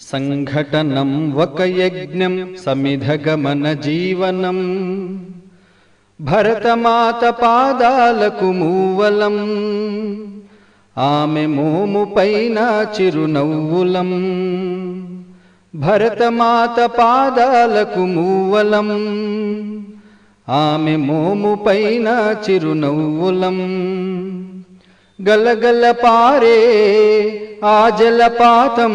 సంఘటనం ఒక యజ్ఞం సమిధగమన జీవనం భరతమాత పాదాలకు మూవలం ఆమె మోము పైన చిరునవ్వులం భరతమాత పాదాలకు మూవలం ఆమె మోము పైన చిరునవ్వులం గలగల పారే ఆ జలపాతం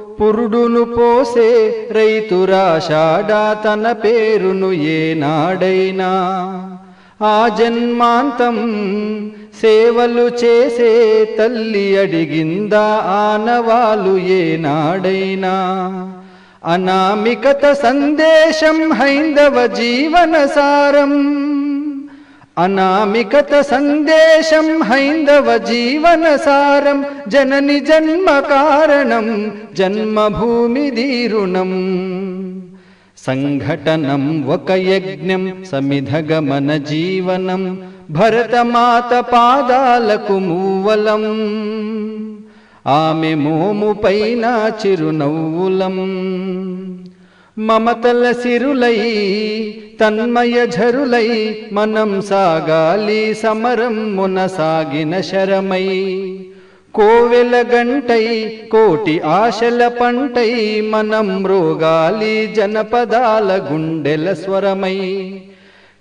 పురుడును పోసే రైతురాషాడా తన పేరును ఏనాడైనా. ఆ జన్మాంతం సేవలు చేసే తల్లి అడిగిందా ఆనవాలు ఏనాడైనా. అనామికత సందేశం హైందవ జీవన సారం. అనామికత సందేశం హైందవ జీవన సారం జనని జన్మ కారణం జన్మభూమి దీరుణం సంఘటనం ఒక యజ్ఞం సమిధగమన జీవనం భరతమాత పాదాలకు మూవలం ఆమె మోము పైన చిరునవ్వులం మమతల సిరులై తన్మయ ఝరులై మనం సాగాలి సమరం మునసాగిన శరమై. కోవెల గంటై కోటి ఆశల పంటై మనం రోగాలి జనపదాల గుండెల స్వరమై.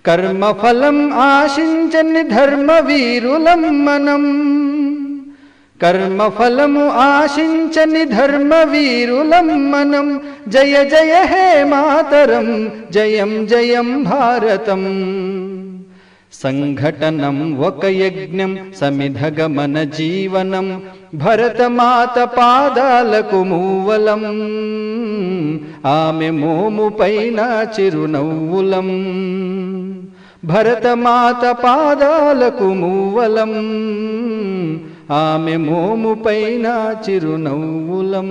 కర్మఫలం ఆశించని ధర్మవీరులం మనం కర్మఫలము ఆశించని ధర్మ వీరులం మనం జయ జయ హే మాతరం జయం జయం భారతం సంఘటనం ఒక యజ్ఞం సమిధగమన జీవనం భరతమాత పాదాలకు మూవలం ఆమె మోము పైన చిరునవ్వులం భరతమాత పాదాలకు మూవలం ఆమె మోము పైన చిరునవ్వులం.